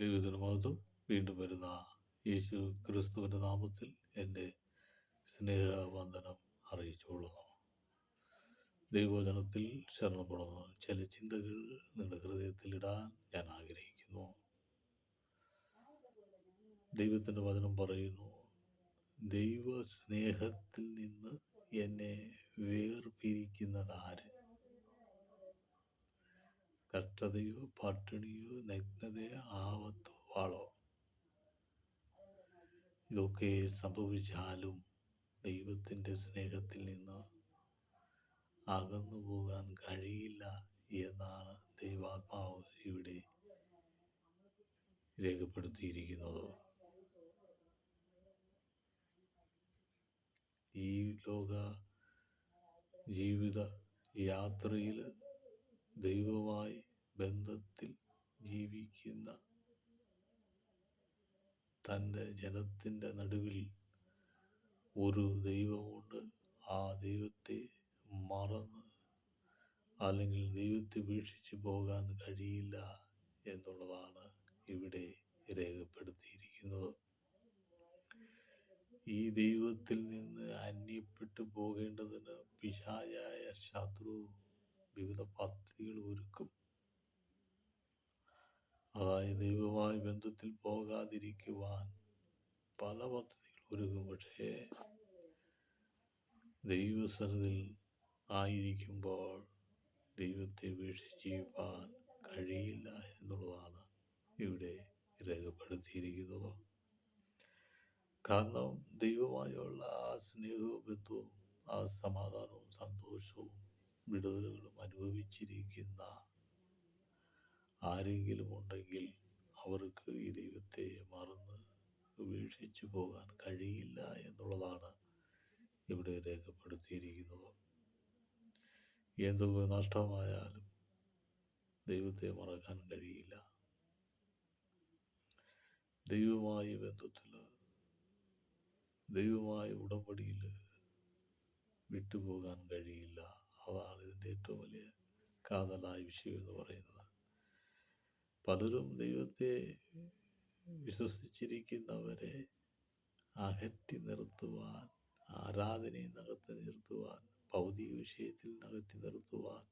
ദൈവത്തിന് മഹത്വം വീണ്ടും വരുന്ന യേശു ക്രിസ്തുവിന്റെ നാമത്തിൽ എന്റെ സ്നേഹവന്ദനം അറിയിച്ചുകൊള്ളുന്നു. ദൈവവചനത്തിൽ ശരണപ്പെടുന്നു. ചില ചിന്തകൾ നിങ്ങളുടെ ഹൃദയത്തിൽ ഇടാൻ ഞാൻ ആഗ്രഹിക്കുന്നു. ദൈവത്തിന്റെ വചനം പറയുന്നു ദൈവ സ്നേഹത്തിൽ നിന്ന് എന്നെ വേർപിരിക്കുന്നത് കഷ്ടതയോ പട്ടിണിയോ നഗ്നതയോ ആപത്തോ വാളോ ഇതൊക്കെ സംഭവിച്ചാലും ദൈവത്തിന്റെ സ്നേഹത്തിൽ നിന്ന് അകന്നു പോകാൻ കഴിയില്ല എന്നാണ് ദൈവാത്മാവ് ഇവിടെ രേഖപ്പെടുത്തിയിരിക്കുന്നത്. ഈ ലോക ജീവിത യാത്രയിൽ ദൈവമായി ബന്ധത്തിൽ ജീവിക്കുന്ന തന്റെ ജനത്തിന്റെ നടുവിൽ ഒരു ദൈവമുണ്ട്. ആ ദൈവത്തെ മറന്ന് അല്ലെങ്കിൽ ദൈവത്തെ വീക്ഷിച്ചു പോകാൻ കഴിയില്ല എന്നുള്ളതാണ് ഇവിടെ രേഖപ്പെടുത്തിയിരിക്കുന്നത്. ഈ ദൈവത്തിൽ നിന്ന് അന്യപ്പെട്ടു പോകേണ്ടതിന് പിശാചായ ശത്രു വിവിധ പദ്ധതികൾ ഒരുക്കും. അതായത് ദൈവമായി ബന്ധത്തിൽ പോകാതിരിക്കുവാൻ പല പദ്ധതികൾ ഒരുക്കും. പക്ഷേ ദൈവസനത്തിൽ ആയിരിക്കുമ്പോൾ ദൈവത്തെ വീക്ഷിച്ച് ജീവിക്കാൻ കഴിയില്ല എന്നുള്ളതാണ് ഇവിടെ രേഖപ്പെടുത്തിയിരിക്കുന്നത്. കാരണം ദൈവമായുള്ള ആ സ്നേഹവും ബന്ധവും ആ സമാധാനവും സന്തോഷവും വിടുതലുകളും അനുഭവിച്ചിരിക്കുന്ന ആരെങ്കിലും ഉണ്ടെങ്കിൽ അവർക്ക് ഈ ദൈവത്തെ മറന്ന് ഉപേക്ഷിച്ചു പോകാൻ കഴിയില്ല എന്നുള്ളതാണ് ഇവിടെ രേഖപ്പെടുത്തിയിരിക്കുന്നത്. എന്തൊക്കെ നഷ്ടമായാലും ദൈവത്തെ മറക്കാൻ കഴിയില്ല. ദൈവമായ ബന്ധത്തിൽ ദൈവമായ ഉടമ്പടിയിൽ വിട്ടുപോകാൻ കഴിയില്ല. അതാണ് ഇതിന്റെ ഏറ്റവും വലിയ കാതലായ വിഷയം എന്ന് പറയുന്നത്. പലരും ദൈവത്തെ വിശ്വസിച്ചിരിക്കുന്നവരെ അകറ്റി നിർത്തുവാൻ ആരാധനയെ നകത്തി നിർത്തുവാൻ ഭൗതിക വിഷയത്തിൽ നകറ്റി നിർത്തുവാൻ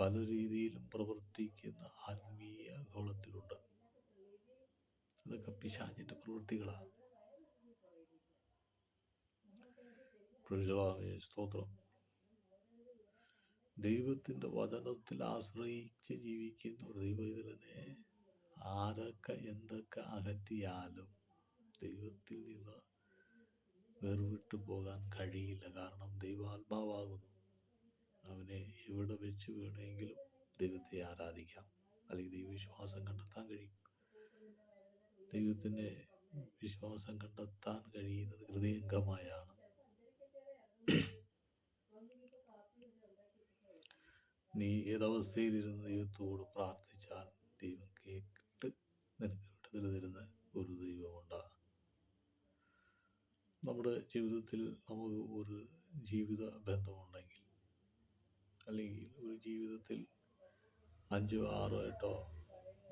പല രീതിയിലും പ്രവർത്തിക്കുന്ന ആത്മീയ ഗോളത്തിലുണ്ട്. അതൊക്കെ പിശാചിന്റെ പ്രവൃത്തികളാണ്. സ്തോത്രം. ദൈവത്തിന്റെ വചനത്തിൽ ആശ്രയിച്ച് ജീവിക്കുന്ന ഒരു ദൈവത്തിനെ ആരൊക്കെ എന്തൊക്കെ അകറ്റിയാലും ദൈവത്തിൽ നിന്ന് വേർവിട്ടു പോകാൻ കഴിയില്ല. കാരണം ദൈവാത്മാവാകുന്നു. അവനെ എവിടെ വെച്ച് വേണമെങ്കിലും ദൈവത്തെ ആരാധിക്കാം. അല്ലെങ്കിൽ ദൈവവിശ്വാസം കണ്ടെത്താൻ കഴിയും. ദൈവത്തിന്റെ വിശ്വാസം കണ്ടെത്താൻ കഴിയുന്നത് ഹൃദയംഗമായാണ്. നീ ഏതവസ്ഥയിലിരുന്ന് ദൈവത്തോട് പ്രാർത്ഥിച്ചാൽ ദൈവം കേട്ട് നിനക്ക് വിടുതൽ തരുന്ന ഒരു ദൈവമുണ്ട്. നമ്മുടെ ജീവിതത്തിൽ നമുക്ക് ഒരു ജീവിത ബന്ധമുണ്ടെങ്കിൽ അല്ലെങ്കിൽ ഒരു ജീവിതത്തിൽ അഞ്ചോ ആറോ എട്ടോ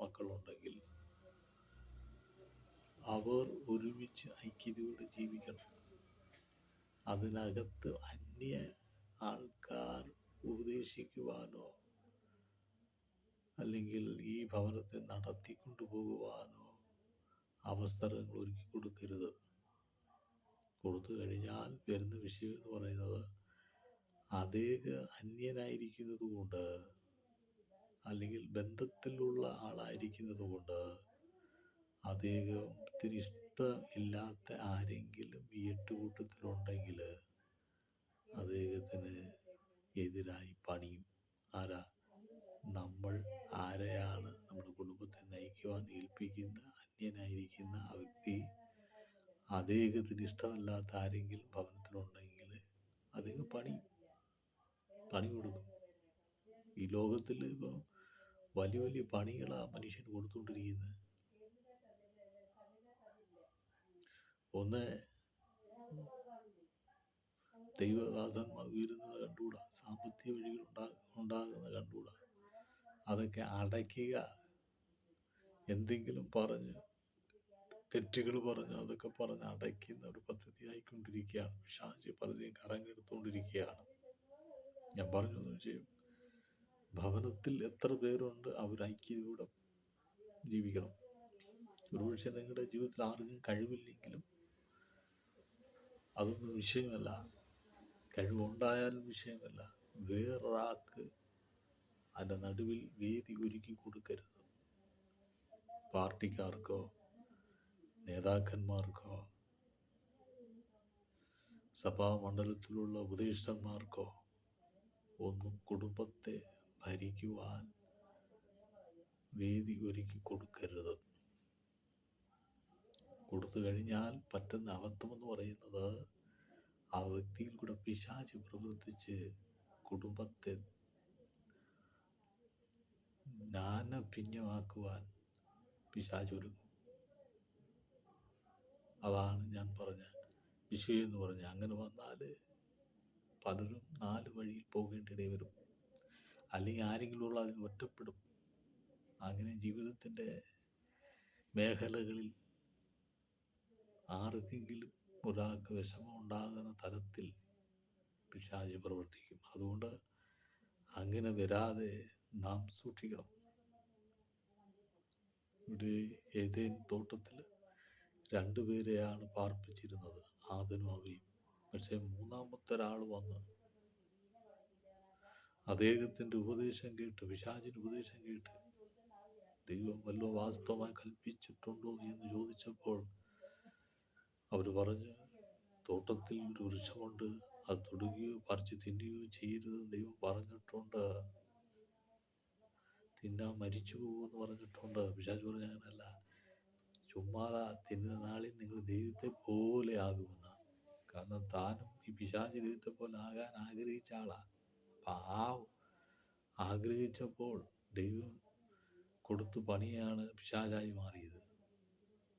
മക്കളുണ്ടെങ്കിൽ അവർ ഒരുമിച്ച് ഐക്യതയോടെ ജീവിക്കണം. അതിനകത്ത് അന്യ ആൾക്കാർ ഉപദേശിക്കുവാനോ അല്ലെങ്കിൽ ഈ ഭവനത്തെ നടത്തിക്കൊണ്ടു പോകുവാനോ അവസരങ്ങൾ ഒരുക്കി കൊടുക്കരുത്. കൊടുത്തു കഴിഞ്ഞാൽ വരുന്ന വിഷയം എന്ന് പറയുന്നത് അതേക അന്യനായിരിക്കുന്നത് കൊണ്ട് അല്ലെങ്കിൽ ബന്ധത്തിലുള്ള ആളായിരിക്കുന്നത് കൊണ്ട് അദ്ദേഹത്തിന് ഇഷ്ടമില്ലാത്ത ആരെങ്കിലും ഈ എട്ടുകൂട്ടത്തിലുണ്ടെങ്കിൽ അദ്ദേഹത്തിന് എതിരായി പണിയും. ആരാ? നമ്മൾ ആരെയാണ്? നമ്മുടെ കുടുംബത്തെ നയിക്കുവാൻ ഏൽപ്പിക്കുന്ന അന്യനായിരിക്കുന്ന ആ വ്യക്തി അദ്ദേഹത്തിന് ഇഷ്ടമല്ലാത്ത ആരെങ്കിലും ഭവനത്തിലുണ്ടെങ്കിൽ അദ്ദേഹം പണി. പണി കൊടുക്കും. ഈ ലോകത്തിൽ ഇപ്പോൾ വലിയ വലിയ പണികളാണ് മനുഷ്യന് കൊടുത്തുകൊണ്ടിരിക്കുന്നത്. ഒന്ന് ദൈവദാസന്മാർ ഉയരുന്നത് കണ്ടുകൂടാ? സാമ്പത്തിക വഴികൾ ഉണ്ടാ ഉണ്ടാകുന്നത് കണ്ടുകൂടാ? അതൊക്കെ അടയ്ക്കുക. എന്തെങ്കിലും പറഞ്ഞ് തെറ്റുകൾ പറഞ്ഞ് അതൊക്കെ പറഞ്ഞ് അടയ്ക്കുന്ന ഒരു പദ്ധതി ആയിക്കൊണ്ടിരിക്കുകയാണ് പിശാച് പലരെയും കറങ്ങെടുത്തുകൊണ്ടിരിക്കുകയാണ് ഞാൻ പറഞ്ഞു വെച്ചാൽ ഭവനത്തിൽ എത്ര പേരുണ്ട് അവർ ഐക്യതയോടെ ജീവിക്കണം. ഒരുപക്ഷെ നിങ്ങളുടെ ജീവിതത്തിൽ ആർക്കും കഴിവില്ലെങ്കിലും അതൊന്നും വിഷയമല്ല. കഴിവുണ്ടായാലും വിഷയമല്ല. വേറൊരാൾക്ക് അതിന്റെ നടുവിൽ വേദി ഒരുക്കി കൊടുക്കരുത്. പാർട്ടിക്കാർക്കോ നേതാക്കന്മാർക്കോ സഭാ മണ്ഡലത്തിലുള്ള ഉപദേഷ്ടന്മാർക്കോ ഒന്നും കുടുംബത്തെ ഭരിക്കുവാൻ വേദി ഒരുക്കി കൊടുക്കരുത്. കൊടുത്തു കഴിഞ്ഞാൽ പറ്റുന്ന അബദ്ധം എന്ന് പറയുന്നത് ആ വ്യക്തിയിൽ കൂടെ പിശാച് പ്രവർത്തിച്ച് കുടുംബത്തെ നാന ഭിന്നമാക്കുവാൻ പിശാച് ഒരുങ്ങും. അതാണ് ഞാൻ പറഞ്ഞ വിഷയം എന്ന് പറഞ്ഞ. അങ്ങനെ വന്നാൽ പലരും നാല് വഴിയിൽ പോകേണ്ടിടയിൽ വരും. അല്ലെങ്കിൽ ആരെങ്കിലും ഉള്ള അതിൽ ഒറ്റപ്പെടും. അങ്ങനെ ജീവിതത്തിന്റെ മേഖലകളിൽ ആർക്കെങ്കിലും ഒരാൾക്ക് വിഷമം ഉണ്ടാകുന്ന തരത്തിൽ പിശാച് പ്രവർത്തിക്കും. അതുകൊണ്ട് അങ്ങനെ വരാതെ നാം സൂക്ഷിക്കണം. ഇവിടെ ഏതേൻ തോട്ടത്തിൽ രണ്ടുപേരെയാണ് പാർപ്പിച്ചിരുന്നത് ആദനും അവയും. പക്ഷെ മൂന്നാമത്തെ ഒരാൾ വന്ന് അദ്ദേഹത്തിന്റെ ഉപദേശം കേട്ട് പിശാചിന്റെ ഉപദേശം കേട്ട് ദൈവം വല്ല വാസ്തവമായി കൽപ്പിച്ചിട്ടുണ്ടോ എന്ന് ചോദിച്ചപ്പോൾ അവർ പറഞ്ഞു തോട്ടത്തിൽ ഒരു വൃക്ഷമുണ്ട്. അത് തൊടുകയോ പറിച്ച് തിന്നുകയോ ചെയ്യരുത് ദൈവം പറഞ്ഞിട്ടുണ്ട്. തിന്നാൻ മരിച്ചു പോകുമെന്ന് പറഞ്ഞിട്ടുണ്ട്. പിശാച് പറഞ്ഞ അങ്ങനല്ല തിന്ന തിന്നുന്ന നാളിൽ നിങ്ങൾ ദൈവത്തെ പോലെ ആകുമെന്ന്. കാരണം താനും ഈ പിശാജ് ദൈവത്തെ പോലെ ആകാൻ ആഗ്രഹിച്ച ആളാ. ആ ആഗ്രഹിച്ചപ്പോൾ ദൈവം കൊടുത്തു പണിയാണ് പിശാചായി മാറിയത്.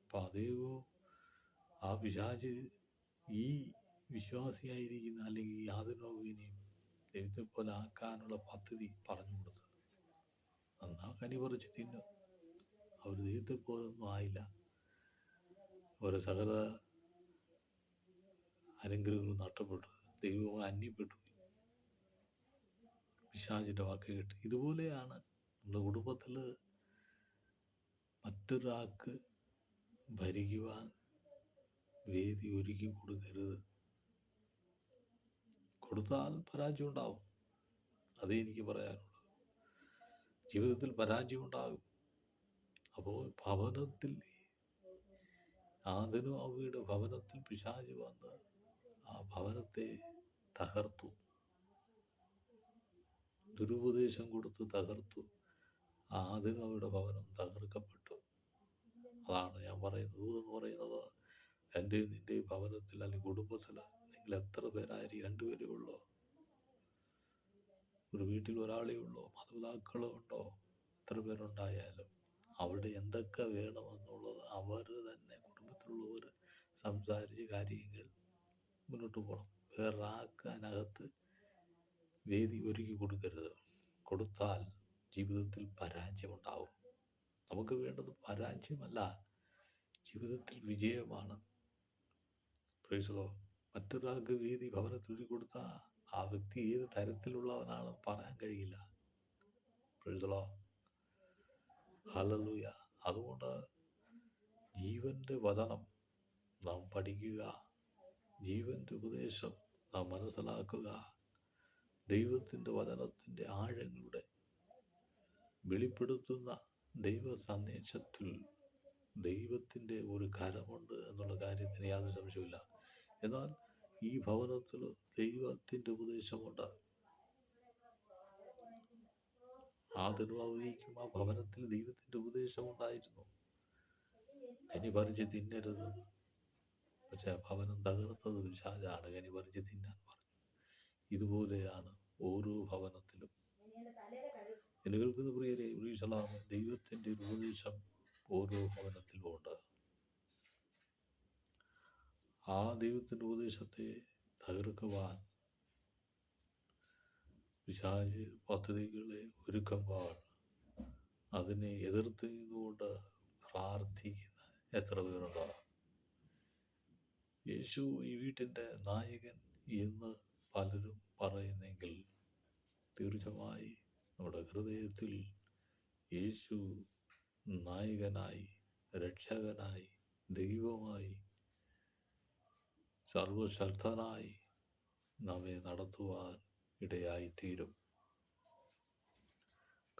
അപ്പൊ ദൈവവും ആ പിശാച് ഈ വിശ്വാസിയായിരിക്കുന്ന അല്ലെങ്കിൽ യാതൊരുവിനെയും ദൈവത്തെ പോലെ ആക്കാനുള്ള പദ്ധതി പറഞ്ഞു കൊടുത്തത്. അന്നാ കനി പറിച്ച് തിന്നു. അവർ ദൈവത്തെ പോലൊന്നും ആയില്ല. അവരെ സകല അനുഗ്രഹങ്ങളും നഷ്ടപ്പെട്ടു. ദൈവം അന്യപ്പെട്ടു. പിശാചിന്റെ വാക്ക് കേട്ട് ഇതുപോലെയാണ് നമ്മുടെ കുടുംബത്തിൽ മറ്റൊരാൾക്ക് ഭരിക്കുവാൻ വേദി ഒരുക്കി കൊടുക്കരുത്. കൊടുത്താൽ പരാജയം ഉണ്ടാവും. അതേ എനിക്ക് പറയാനുള്ളത്. ജീവിതത്തിൽ പരാജയം ഉണ്ടാകും. അപ്പോൾ ഭവനത്തിൽ ആദനും അവയുടെ ഭവനത്തിൽ പിശാച് വന്ന് ആ ഭവനത്തെ തകർത്തു. ദുരുപദേശം കൊടുത്ത് തകർത്തു. ആദനും അവയുടെ ഭവനം തകർക്കപ്പെട്ടു. അതാണ് ഞാൻ പറയുന്നത്. എന്ന് പറയുന്നത് എന്റെ നിന്റെ ഭവനത്തിൽ അല്ലെങ്കിൽ കുടുംബത്തിൽ നിങ്ങൾ എത്ര പേരായിരിക്കും രണ്ടുപേരേ ഉള്ളോ? ഒരു വീട്ടിൽ ഒരാളേ ഉള്ളോ? മാതാപിതാക്കളോ ഉണ്ടോ? എത്ര പേരുണ്ടായാലും അവിടെ എന്തൊക്കെ വേണമെന്നുള്ളത് അവർ തന്നെ കുടുംബത്തിലുള്ളവർ സംസാരിച്ച് കാര്യങ്ങൾ മുന്നോട്ട് പോകണം. വേറൊരാൾക്ക് അതിനകത്ത് വേദി ഒരുക്കി കൊടുക്കരുത്. കൊടുത്താൽ ജീവിതത്തിൽ പരാജയമുണ്ടാവും. നമുക്ക് വേണ്ടത് പരാജയമല്ല ജീവിതത്തിൽ വിജയമാണ്. പ്രൈസലോ മറ്റൊരാൾക്ക് വീതി ഭവനത്തിൽ കൊടുത്ത ആ വ്യക്തി ഏത് തരത്തിലുള്ളവനാണെന്ന് പറയാൻ കഴിയില്ല. പ്രൈസലോ ഹലലൂയ അതുകൊണ്ട് ജീവന്റെ വചനം നാം പഠിക്കുക. ജീവന്റെ ഉപദേശം നാം മനസ്സിലാക്കുക. ദൈവത്തിന്റെ വചനത്തിന്റെ ആഴങ്ങളുടെ വെളിപ്പെടുത്തുന്ന ദൈവ സന്ദേശത്തിൽ ദൈവത്തിന്റെ ഒരു കരമുണ്ട് എന്നുള്ള കാര്യത്തിന് യാതൊരു സംശയമില്ല എന്നാൽ ഈ ഭവനത്തിൽ ദൈവത്തിന്റെ ഉപദേശമുണ്ട്. ആ അവഹിക്കും ആ ഭവനത്തിൽ ദൈവത്തിന്റെ ഉപദേശം ഉണ്ടായിരുന്നു കനി പറിച്ച് തിന്നരുത്. പക്ഷെ ഭവനം തകർത്തത് വിശാലാണ് കനി പറിച്ച് തിന്നാൻ പറഞ്ഞു. ഇതുപോലെയാണ് ഓരോ ഭവനത്തിലും. എന്നെ കേൾക്കുന്ന പ്രിയരെ ദൈവത്തിന്റെ ഒരു ഉപദേശം ഓരോ ഭവനത്തിലും ഉണ്ട്. ആ ദൈവത്തിന്റെ ഉപദേശത്തെ തകർക്കുവാൻ പിശാജ് പദ്ധതികളെ ഒരുക്കുമ്പോൾ അതിനെ എതിർത്ത് നിന്നുകൊണ്ട് പ്രാർത്ഥിക്കുന്ന എത്ര പേരുണ്ടോ? യേശു ഈ വീട്ടിന്റെ നായകൻ എന്ന് പലരും പറയുന്നെങ്കിൽ തീർച്ചയായി നമ്മുടെ ഹൃദയത്തിൽ യേശു നായകനായി രക്ഷകനായി ദൈവമായി സർവശക്തനായി നമ്മെ നടത്തുവാൻ ഇടയായിത്തീരും.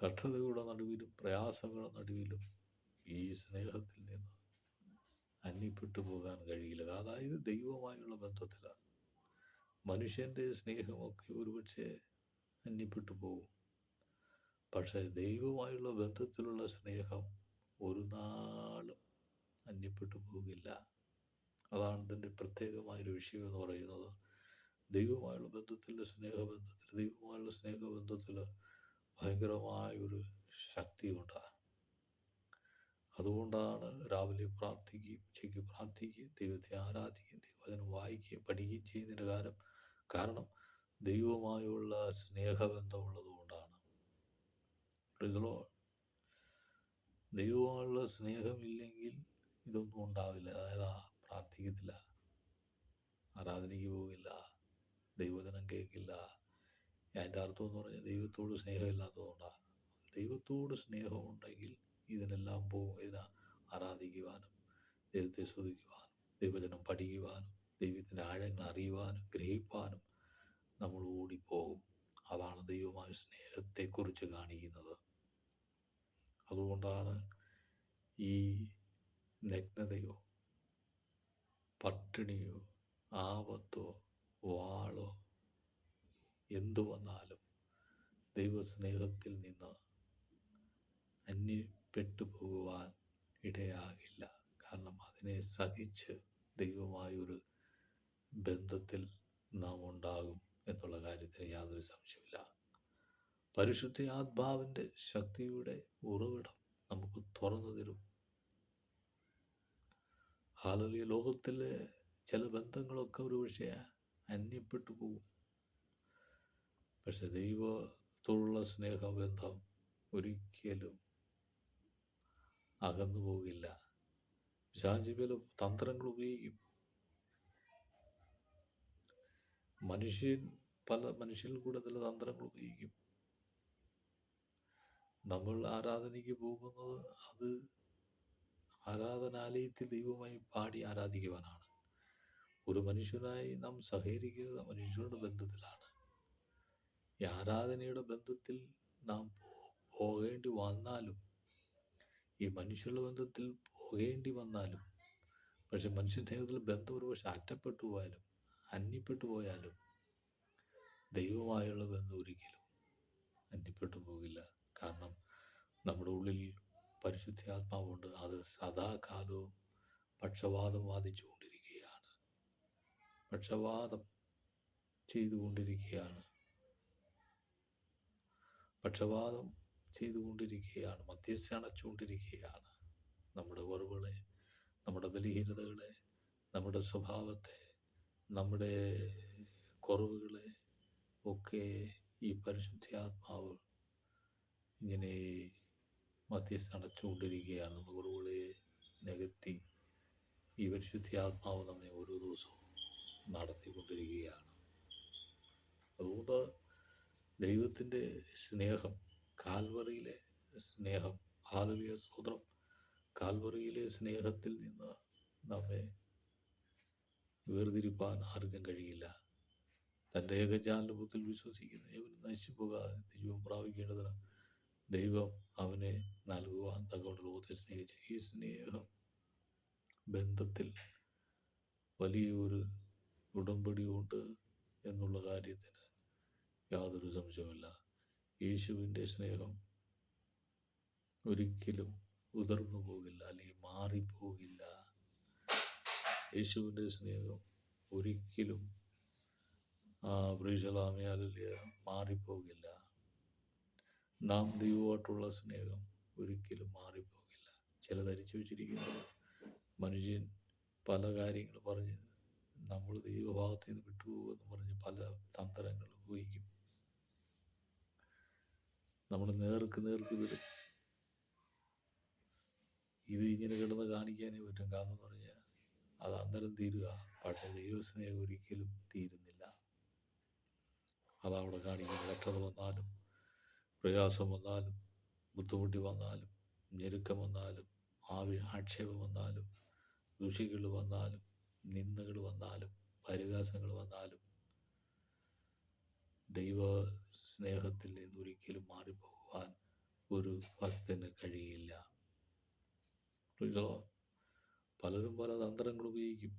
കഷ്ടതയുടെ നടുവിലും പ്രയാസങ്ങളുടെ നടുവിലും ഈ സ്നേഹത്തിൽ നിന്ന് അന്യപ്പെട്ടു പോകാൻ കഴിയില്ല. അതായത് ദൈവമായുള്ള ബന്ധത്തിലാണ്. മനുഷ്യന്റെ സ്നേഹമൊക്കെ ഒരുപക്ഷെ അന്യപ്പെട്ടു പോകും. പക്ഷേ ദൈവമായുള്ള ബന്ധത്തിലുള്ള സ്നേഹം ഒരു നാളും അന്യപ്പെട്ടു പോകില്ല. അതാണ് ഇതിന്റെ പ്രത്യേകമായൊരു വിഷയം എന്ന് പറയുന്നത് ദൈവമായുള്ള ബന്ധത്തിൽ സ്നേഹബന്ധത്തിൽ ദൈവമായുള്ള സ്നേഹബന്ധത്തിൽ ഭയങ്കരമായൊരു ശക്തിയുണ്ട്. അതുകൊണ്ടാണ് രാവിലെ പ്രാർത്ഥിക്കുകയും ഉച്ചയ്ക്ക് പ്രാർത്ഥിക്കുകയും ദൈവത്തെ ആരാധിക്കുകയും ദൈവവചനം വായിക്കുകയും പഠിക്കുകയും ചെയ്യുന്നതിന്റെ കാരണം കാരണം ദൈവവുമായുള്ള സ്നേഹബന്ധമുള്ളത് കൊണ്ടാണ് ഇതിലോ ദൈവമായുള്ള സ്നേഹമില്ലെങ്കിൽ ഇതൊന്നും ഉണ്ടാവില്ല. അതായത് പ്രാർത്ഥിക്കത്തില്ല. ആരാധനയ്ക്ക് പോകില്ല. ദൈവജനം കേൾക്കില്ല. അതിന്റെ അർത്ഥം എന്ന് പറഞ്ഞാൽ ദൈവത്തോട് സ്നേഹമില്ലാത്തതുകൊണ്ടാണ് ദൈവത്തോട് സ്നേഹമുണ്ടെങ്കിൽ ഇതിനെല്ലാം പോകും. ഇതിനെ ആരാധിക്കുവാനും ദൈവത്തെ സ്തുതിക്കുവാനും ദൈവജനം പഠിക്കുവാനും ദൈവത്തിന്റെ ആഴങ്ങൾ അറിയുവാനും ഗ്രഹിക്കുവാനും നമ്മൾ ഓടിപ്പോകും. അതാണ് ദൈവമായ സ്നേഹത്തെക്കുറിച്ച് കാണിക്കുന്നത്. അതുകൊണ്ടാണ് ഈ നഗ്നതയോ പട്ടിണിയോ ആപത്തോ വാളോ എന്തു വന്നാലും ദൈവസ്നേഹത്തിൽ നിന്ന് അന്യപ്പെട്ടു പോകുവാൻ ഇടയാകില്ല. കാരണം അതിനെ സഹിച്ച് ദൈവമായൊരു ബന്ധത്തിൽ നാം ഉണ്ടാകും എന്നുള്ള കാര്യത്തിന് യാതൊരു സംശയമില്ല പരിശുദ്ധ ആത്മാവിന്റെ ശക്തിയുടെ ഉറവിടം നമുക്ക് തുറന്നു തരും. ഹാലലിയ ലോകത്തിലെ ചില ബന്ധങ്ങളൊക്കെ ഒരു പക്ഷേ അന്യപ്പെട്ടു പോകും. പക്ഷെ ദൈവത്തോടുള്ള സ്നേഹബന്ധം ഒരിക്കലും അകന്നു പോകില്ല. പിശാചിബില തന്ത്രങ്ങൾ ഉപയോഗിക്കും. മനുഷ്യൻ പല മനുഷ്യരിൽ കൂടെ ചില തന്ത്രങ്ങൾ ഉപയോഗിക്കും. നമ്മൾ ആരാധനയ്ക്ക് പോകുന്നത് അത് ആരാധനാലയത്തിൽ ദൈവമായി പാടി ആരാധിക്കുവാനാണ്. ഒരു മനുഷ്യനായി നാം സഹകരിക്കുന്നത് മനുഷ്യരുടെ ബന്ധത്തിലാണ്. ഈ ആരാധനയുടെ ബന്ധത്തിൽ നാം പോകേണ്ടി വന്നാലും ഈ മനുഷ്യരുടെ ബന്ധത്തിൽ പോകേണ്ടി വന്നാലും പക്ഷെ മനുഷ്യ സ്നേഹത്തിൽ ബന്ധം ഒരു പക്ഷെ അറ്റപ്പെട്ടു പോയാലും അന്യപ്പെട്ടു പോയാലും ദൈവമായുള്ള ബന്ധം ഒരിക്കലും അന്യപ്പെട്ടു പോകില്ല. കാരണം നമ്മുടെ ഉള്ളിൽ പരിശുദ്ധാത്മാവുണ്ട്. അത് സദാകാലവും പക്ഷവാദം വാദിച്ചുകൊണ്ടിരിക്കുകയാണ്. പക്ഷവാദം ചെയ്തുകൊണ്ടിരിക്കുകയാണ്. പക്ഷവാദം ചെയ്തുകൊണ്ടിരിക്കുകയാണ്. മധ്യസ്ഥ അണച്ചുകൊണ്ടിരിക്കുകയാണ്. നമ്മുടെ ഉറവുകളെ നമ്മുടെ ബലഹീനതകളെ നമ്മുടെ സ്വഭാവത്തെ നമ്മുടെ കുറവുകളെ ഒക്കെ ഈ പരിശുദ്ധാത്മാവ് ഇങ്ങനെ മധ്യസ്ഥ അടച്ചുകൊണ്ടിരിക്കുകയാണ് കുറവുകളെ നികത്തി ഈ പരിശുദ്ധാത്മാവ് നമ്മെ ഓരോ ദിവസവും നടത്തിക്കൊണ്ടിരിക്കുകയാണ്. അതുകൊണ്ട് ദൈവത്തിന്റെ സ്നേഹം കാൽവറിയിലെ സ്നേഹം ആലുവിയ സൂത്രം കാൽവറിയിലെ സ്നേഹത്തിൽ നിന്ന് നമ്മെ വേർതിരിപ്പാൻ ആർക്കും കഴിയില്ല. തന്റെ ഏകജാലപത്തിൽ വിശ്വസിക്കുന്ന ഏവരും നശിപ്പുക പ്രാപിക്കേണ്ടതിന് ദൈവം അവനെ നൽകുവാൻ തങ്ങളുടെ ലോകത്തെ സ്നേഹിച്ച ഈ സ്നേഹം ബന്ധത്തിൽ വലിയൊരു ഉടമ്പടിയുണ്ട് എന്നുള്ള കാര്യത്തിന് യാതൊരു സംശയമില്ല യേശുവിന്റെ സ്നേഹം ഒരിക്കലും ഉതർന്നു പോകില്ല അല്ലെങ്കിൽ മാറിപ്പോകില്ല. യേശുവിന്റെ സ്നേഹം ഒരിക്കലും ആ ബ്രീഷലാമയാലില്ല മാറിപ്പോകില്ല. നാം ദൈവമായിട്ടുള്ള സ്നേഹം ഒരിക്കലും മാറിപ്പോകില്ല. ചില ധരിച്ചു വെച്ചിരിക്കുന്നത് മനുഷ്യൻ പല കാര്യങ്ങൾ പറഞ്ഞ് നമ്മൾ ദൈവഭാഗത്ത് നിന്ന് വിട്ടുപോകുമെന്ന് പറഞ്ഞ് പല തന്ത്രങ്ങൾ ഉപയോഗിക്കും നമ്മൾ നേർക്ക് നേർക്ക് വരും. ഇത് ഇങ്ങനെ കിടന്ന് കാണിക്കാനേ പറ്റും. കാരണം എന്ന് പറഞ്ഞാൽ അത് അന്നേരം തീരുക. പക്ഷേ ദൈവസ്നേഹം ഒരിക്കലും തീരുന്നില്ല. അതവിടെ കാണിക്കുന്ന കഷ്ടത വന്നാലും പ്രയാസം വന്നാലും ബുദ്ധിമുട്ടി വന്നാലും ഞെരുക്കം വന്നാലും ആവി ആക്ഷേപം വന്നാലും ദുഷികൾ വന്നാലും നിന്ദകൾ വന്നാലും പരിഹാസങ്ങൾ വന്നാലും ദൈവ സ്നേഹത്തിൽ നിന്ന് ഒരിക്കലും മാറിപ്പോകുവാൻ ഒരു ഭക്തന് കഴിയില്ല. പലരും പല തന്ത്രങ്ങൾ ഉപയോഗിക്കും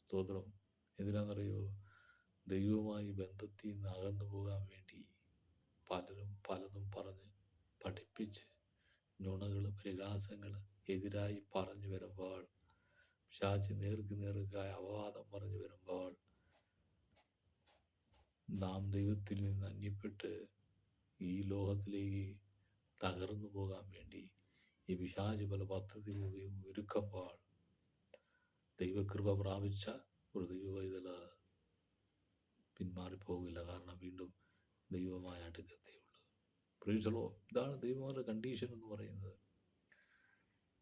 സ്തോത്രം. എന്തിനാണെന്നറിയോ ദൈവവുമായി ബന്ധത്തിൽ നിന്ന് അകന്നു പോകാൻ വേണ്ടി പലരും പലതും പറഞ്ഞ് പഠിപ്പിച്ച് നുണകൾ പരിഹാസങ്ങൾ എതിരായി പറഞ്ഞു വരുമ്പോൾ ഷാജി നേർക്ക് നേർക്കായ അപവാദം പറഞ്ഞു വരുമ്പോൾ നാം ദൈവത്തിൽ നിന്ന് അന്യപ്പെട്ട് ഈ ലോകത്തിലേക്ക് തകർന്നു പോകാൻ വേണ്ടി ഈ പിശാച് പല പദ്ധതി ഒരുക്കുമ്പോൾ ദൈവകൃപ പ്രാപിച്ച ഒരു ദൈവവൈതല പിന്മാറിപ്പോകില്ല. കാരണം വീണ്ടും ദൈവമായ അടുക്കത്തേ പ്രീസലോ ഇതാണ് ദൈവങ്ങളുടെ കണ്ടീഷൻ എന്ന് പറയുന്നത്.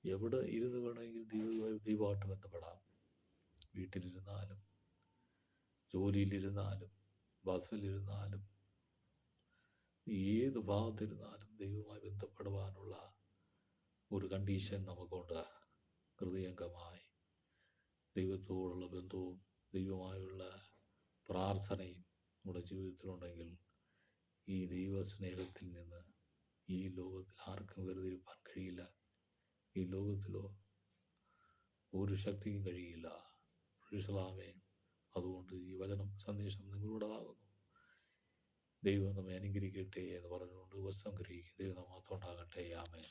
എവിടെ ഇരുന്ന് വേണമെങ്കിൽ ദൈവമായി ദൈവമായിട്ട് ബന്ധപ്പെടാം. വീട്ടിലിരുന്നാലും ജോലിയിലിരുന്നാലും ബസ്സിലിരുന്നാലും ഏത് ഭാഗത്തിരുന്നാലും ദൈവമായി ബന്ധപ്പെടുവാനുള്ള ഒരു കണ്ടീഷൻ നമുക്കുണ്ട്. ഹൃദയംഗമായി ദൈവത്തോടുള്ള ബന്ധവും ദൈവമായുള്ള പ്രാർത്ഥനയും നമ്മുടെ ജീവിതത്തിലുണ്ടെങ്കിൽ ഈ ദൈവസ്നേഹത്തിൽ നിന്ന് ഈ ലോകത്തിൽ ആർക്കും വേർതിരിപ്പാൻ കഴിയില്ല. ഈ ലോകത്തിലോ ഒരു ശക്തിക്കും കഴിയില്ല. ഇസ്ലാമേ അതുകൊണ്ട് ഈ വചനം സന്ദേശം നിങ്ങളുടേതാകുന്നു ദൈവം നമ്മെ അനുഗ്രഹിക്കട്ടെ എന്ന് പറഞ്ഞുകൊണ്ട് ഉപസംഗ്രഹിക്കും ദൈവം നമ്മത്തോണ്ടാകട്ടെ ആമേ